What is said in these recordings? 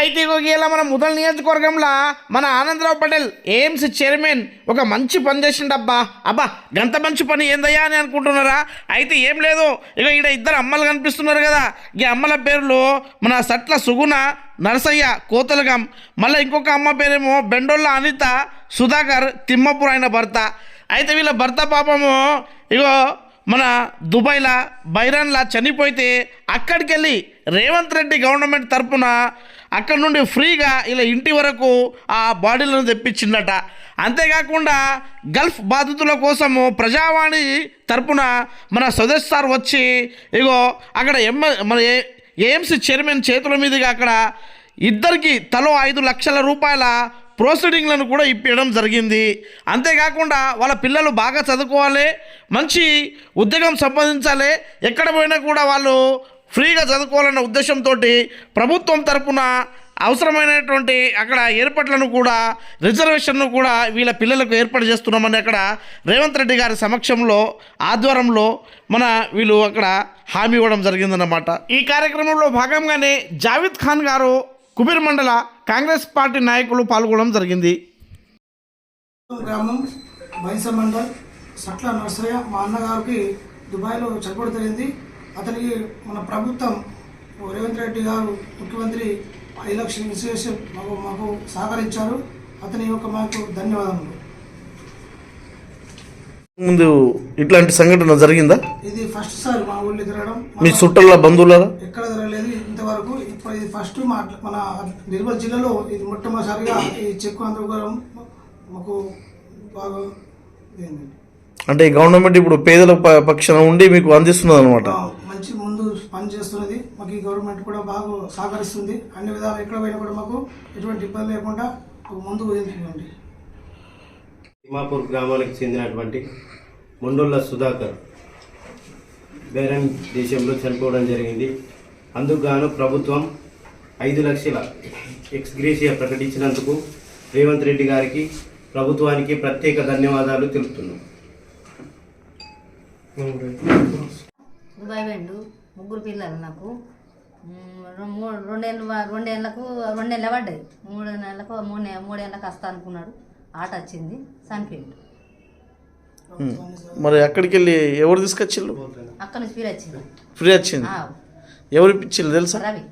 అయితే ఇలా మన ముదల్ నియోజకవర్గంలో మన ఆనందరావు పటేల్ ఎయిమ్స్ చైర్మన్ ఒక మంచి పని చేసిండబ్బా. అబ్బా గంత మంచి పని ఏందయ్యా అని అనుకుంటున్నారా? అయితే ఏం లేదు. ఇక ఈడ ఇద్దరు అమ్మలు కనిపిస్తున్నారు కదా. ఈ అమ్మల పేర్లు మన సట్ల సుగుణ నరసయ్య కోతలగం. మళ్ళీ ఇంకొక అమ్మ పేరేమో బెండోళ్ళ అనిత సుధాకర్ తిమ్మపూర్ ఆయన భర్త. అయితే వీళ్ళ భర్త పాపము ఇగో మన దుబాయ్లా బైరాన్లా చనిపోతే అక్కడికి వెళ్ళి రేవంత్ రెడ్డి గవర్నమెంట్ తరపున అక్కడ నుండి ఫ్రీగా ఇలా ఇంటి వరకు ఆ బాడీలను తెప్పించిందట అంతేకాకుండా గల్ఫ్ బాధితుల కోసము ప్రజావాణి తరపున మన స్వదేశ్ సార్ వచ్చి ఇగో అక్కడ ఎమ్మ మన ఏఎంసీ చైర్మన్ చేతుల మీదుగా అక్కడ ఇద్దరికి తలో ఐదు లక్షల రూపాయల ప్రొసీడింగ్లను కూడా ఇప్పించడం జరిగింది. అంతేకాకుండా వాళ్ళ పిల్లలు బాగా చదువుకోవాలి మంచి ఉద్యోగం సంపాదించాలి ఎక్కడ పోయినా కూడా వాళ్ళు ఫ్రీగా చదువుకోవాలన్న ఉద్దేశంతో ప్రభుత్వం తరపున అవసరమైనటువంటి అక్కడ ఏర్పాట్లను కూడా రిజర్వేషన్ను కూడా వీళ్ళ పిల్లలకు ఏర్పాటు చేస్తున్నామని అక్కడ రేవంత్ రెడ్డి గారి సమక్షంలో ఆధ్వర్యంలో మన వీళ్ళు అక్కడ హామీ ఇవ్వడం జరిగిందన్నమాట. ఈ కార్యక్రమంలో భాగంగానే జావేద్ ఖాన్ గారు కుబీర్ మండల కాంగ్రెస్ పార్టీ నాయకులు పాల్గొనడం జరిగింది. గ్రామం బైస మండల్ సట్ల నర్సయ్య మా అన్నగారికి దుబాయ్లో చనిపోవడం జరిగింది. అతనికి మన ప్రభుత్వం రేవంత్ రెడ్డి గారు ముఖ్యమంత్రి ఐదు లక్షల విశేషం మాకు మాకు సహకరించారు. అతని యొక్క మాకు ధన్యవాదములు. ముందు ఇట్లాంటి సంఘటన జరిగిందా? ఇది ఫస్ట్ సార్ మా ఊళ్ళో తిరగడం. మీ చుట్టాల బంధువుల ఎక్కడ ఇది ఫస్ట్ మా మన నిర్మల్ జిల్లాలో ఇది మొట్టమొదటిసారిగా ఈ చెక్కు అందుకోవడం మాకు బాగా అంటే గవర్నమెంట్ ఇప్పుడు పేదల ప- పక్షాన ఉండి మీకు అందిస్తున్నది అనమాట మంచి ముందు పని చేస్తున్నది. మాకు ఈ గవర్నమెంట్ కూడా బాగా సహకరిస్తుంది. అన్ని విధాలు ఎక్కడ పోయినా కూడా మాకు ఎటువంటి ఇబ్బంది లేకుండా ముందుకు వెళ్తుందండి. తిమ్మాపూర్ గ్రామానికి చెందినటువంటి మొండోళ్ళ సుధాకర్ బేరన్ దేశంలో చనిపోవడం జరిగింది. అందుకు గాను ప్రభుత్వం ఐదు లక్షల ఎక్స్గ్రేషియా ప్రకటించినందుకు రేవంత్ రెడ్డి గారికి ప్రభుత్వానికి ప్రత్యేక ధన్యవాదాలు తెలుపుతున్నాం. దుబాయ్ వెండు ముగ్గురు పిల్లలు నాకు. రెండేళ్ళు రెండేళ్ళకు రెండేళ్ళ పడ్డాయి. మూడు నెలలకు మూడు మూడేళ్ళకి వస్తా అనుకున్నాడు. ఆట వచ్చింది. చనిపోయిండు. మరి అక్కడికి వెళ్ళి ఎవరు తీసుకొచ్చిళ్ళు? అక్కడ నుంచి ఫీల్ వచ్చింది. ఫ్రీ వచ్చింది. ఎవరు ఇప్పించిళ్ళు తెలుసా? రవి.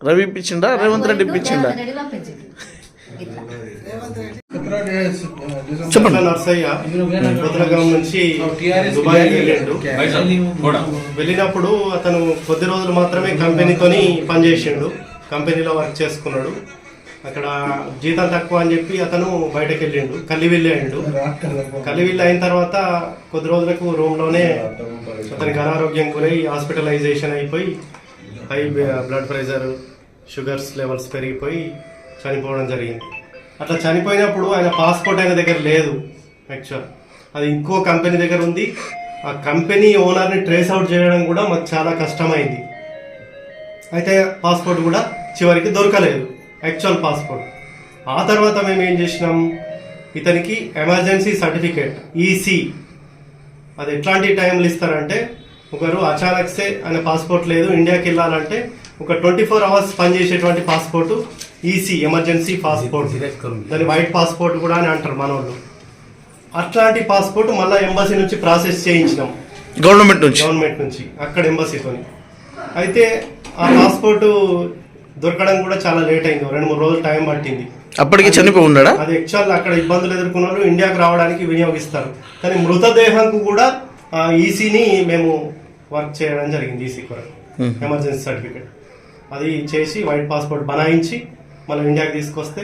రవి ఇప్పించిండా? రేవంత్ రెడ్డి ఇప్పించిండా? చెప్పండి నర్సయ్య నుంచి దుబాయ్ వెళ్ళిండు వెళ్ళినప్పుడు అతను కొద్ది రోజులు మాత్రమే కంపెనీతోని పనిచేసిండు. కంపెనీలో వర్క్ చేసుకున్నాడు. అక్కడ జీతం తక్కువ అని చెప్పి అతను బయటకు వెళ్ళిండు. కలివిల్లి అయిండు. కలివిల్లి అయిన తర్వాత కొద్ది రోజులకు రూమ్లోనే అతనికి అనారోగ్యం గురై హాస్పిటలైజేషన్ అయిపోయి high blood pressure sugars levels పెరిగిపోయి చనిపోవడం జరిగింది. అట్లా చనిపోయినప్పుడు ఆయన పాస్పోర్ట్ ఆయన దగ్గర లేదు యాక్చువల్ అది ఇంకో కంపెనీ దగ్గర ఉంది. ఆ కంపెనీ ఓనర్ని ట్రేస్ అవుట్ చేయడం కూడా మాకు చాలా కష్టమైంది. అయితే పాస్పోర్ట్ కూడా చివరికి దొరకలేదు యాక్చువల్ పాస్పోర్ట్ ఆ తర్వాత మేము ఏం చేసినాం? ఇతనికి ఎమర్జెన్సీ సర్టిఫికేట్ ఈసీ అది ఎట్లాంటి టైంలు ఇస్తారంటే ఒకరు అచానక్సే ఆయన పాస్పోర్ట్ లేదు ఇండియాకి వెళ్ళాలంటే ఒక ట్వంటీ ఫోర్ అవర్స్ పనిచేసేటువంటి పాస్పోర్ట్ ఈసీ ఎమర్జెన్సీ పాస్పోర్ట్. దాన్ని వైట్ పాస్పోర్ట్ కూడా అని అంటారు మన వాళ్ళు అట్లాంటి పాస్పోర్ట్ మళ్ళీ ఎంబసీ నుంచి ప్రాసెస్ చేయించినాం. గవర్నమెంట్ నుంచి? గవర్నమెంట్ నుంచి అక్కడ ఎంబసీతోని. అయితే ఆ పాస్పోర్ట్ దొరకడం కూడా చాలా లేట్ అయింది రెండు మూడు రోజులు టైం పట్టింది. అప్పటికి చనిపోయి ఉన్నాడా అది యాక్చువల్ అక్కడ ఇబ్బందులు ఎదుర్కొన్న వాళ్ళు ఇండియాకి రావడానికి వినియోగిస్తారు. కానీ మృతదేహంకు కూడా ఈసీని మేము వర్క్ చేయడం జరిగింది ఈసీ కూడా ఎమర్జెన్సీ సర్టిఫికేట్. అది చేసి వైట్ పాస్పోర్ట్ బనాయించి మళ్ళీ ఇండియాకి తీసుకొస్తే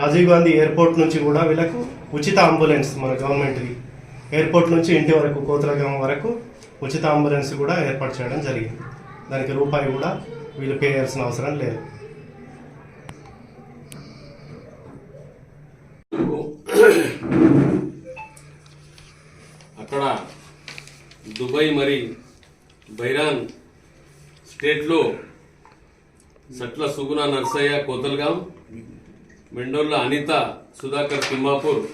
రాజీవ్ గాంధీ ఎయిర్పోర్ట్ నుంచి కూడా వీళ్ళకు ఉచిత అంబులెన్స్ మన గవర్నమెంట్ది. ఎయిర్పోర్ట్ నుంచి ఇంటి వరకు కోతలగం వరకు ఉచిత అంబులెన్స్ కూడా ఏర్పాటు చేయడం జరిగింది. దానికి రూపాయి కూడా వీళ్ళు పే చేయాల్సిన అవసరం లేదు. అక్కడ దుబాయ్ మరి బైరాన్ స్టేట్లో సట్ల సుగుణ నర్సయ్య కోతల్గాం మెండోర్ల అనిత సుధాకర్ తిమ్మాపూర్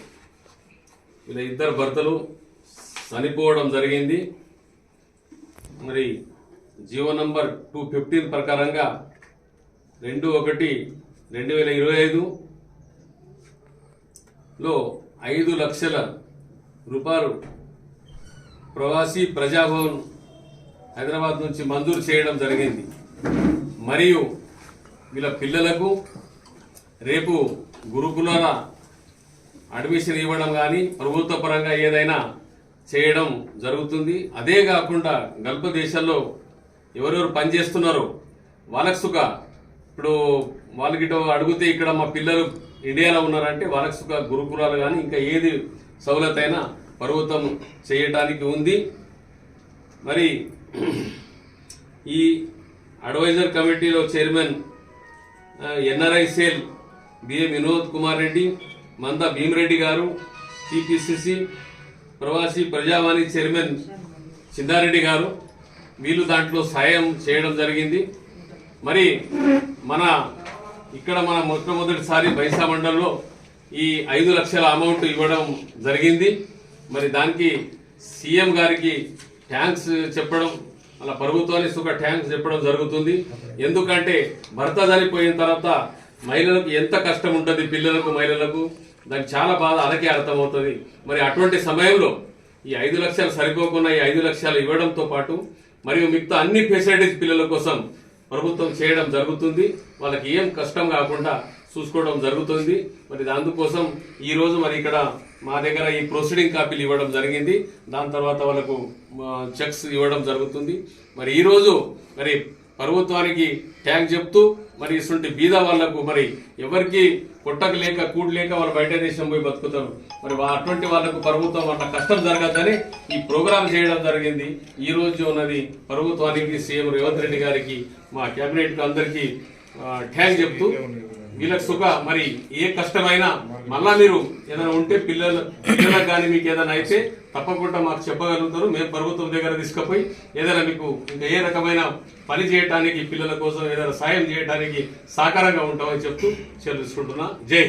వీళ్ళ ఇద్దరు భర్తలు చనిపోవడం జరిగింది. మరి జీవో నంబర్ టూ ఫిఫ్టీన్ ప్రకారంగా రెండు ఒకటి రెండు వేల ఇరవై ఐదులో ఐదు లక్షల రూపాయలు ప్రవాసీ ప్రజాభవన్ హైదరాబాద్ నుంచి మంజూరు చేయడం జరిగింది. మరియు వీళ్ళ పిల్లలకు రేపు గురుకులాల అడ్మిషన్ ఇవ్వడం కానీ ప్రభుత్వ పరంగా ఏదైనా చేయడం జరుగుతుంది. అదే కాకుండా గల్ఫ్ దేశాల్లో ఎవరెవరు పనిచేస్తున్నారో వాళ్ళకు సుఖ. ఇప్పుడు వాళ్ళకి అడిగితే ఇక్కడ మా పిల్లలు ఇండియాలో ఉన్నారంటే వాళ్ళకి సుఖ గురుకులాలు కానీ ఇంకా ఏది సౌలత్ అయినా పర్వతం చేయటానికి ఉంది. మరి ఈ అడ్వైజర్ కమిటీలో chairman NRI cell BA Vinod Kumar Reddy Manda Bheemreddy గారు టిపిసిసి ప్రవాసీ ప్రజావాణి చైర్మన్ సిద్ధారెడ్డి గారు వీళ్ళు దాంట్లో సాయం చేయడం జరిగింది. మరి మన ఇక్కడ మన మొట్టమొదటిసారి బైసా మండలంలో ఈ ఐదు లక్షల అమౌంట్ ఇవ్వడం జరిగింది. మరి దానికి సీఎం గారికి థ్యాంక్స్ చెప్పడం అలా ప్రభుత్వానికి సుఖ థ్యాంక్స్ చెప్పడం జరుగుతుంది. ఎందుకంటే భర్త చనిపోయిన తర్వాత మహిళలకు ఎంత కష్టం ఉంటుంది పిల్లలకు మహిళలకు? దానికి చాలా బాధ అలాగే అర్థమవుతుంది. మరి అటువంటి సమయంలో ఈ ఐదు లక్షలు సరిపోకుండా ఈ ఐదు లక్షలు ఇవ్వడంతో పాటు మరియు మిగతా అన్ని ఫెసిలిటీస్ పిల్లల కోసం ప్రభుత్వం చేయడం జరుగుతుంది. వాళ్ళకి ఏం కష్టం కాకుండా చూసుకోవడం జరుగుతుంది. మరి అందుకోసం ఈ రోజు మరి ఇక్కడ మా దగ్గర ఈ ప్రొసీడింగ్ కాపీలు ఇవ్వడం జరిగింది. దాని తర్వాత వాళ్ళకు చెక్స్ ఇవ్వడం జరుగుతుంది. మరి ఈరోజు మరి ప్రభుత్వానికి ట్యాంక్ చెప్తూ మరి ఇటువంటి బీద వాళ్ళకు మరి ఎవరికి పుట్టక లేక కూడు లేక వాళ్ళు బయట దేశం పోయి బతుకుతారు. మరి వా- అటువంటి వాళ్ళకు ప్రభుత్వం వాళ్ళ కష్టం జరగద్దని ఈ ప్రోగ్రాం చేయడం జరిగింది. ఈ రోజు ఉన్నది ప్రభుత్వానికి సీఎం రేవంత్ రెడ్డి గారికి మా కేబినెట్ అందరికీ ట్యాంక్ చెప్తూ వీళ్ళకు సుఖ మరి ఏ కష్టమైనా మళ్ళా మీరు ఏదైనా ఉంటే పిల్లలు పిల్లలకు కానీ మీకు ఏదైనా అయితే తప్పకుండా మాకు చెప్పగలుగుతారు. మేము ప్రభుత్వం దగ్గర తీసుకుపోయి ఏదైనా మీకు ఇంకా ఏ రకమైన పని చేయడానికి పిల్లల కోసం ఏదైనా సాయం చేయడానికి సహకారంగా ఉంటామని చెప్తూ చెల్లించుకుంటున్నా జై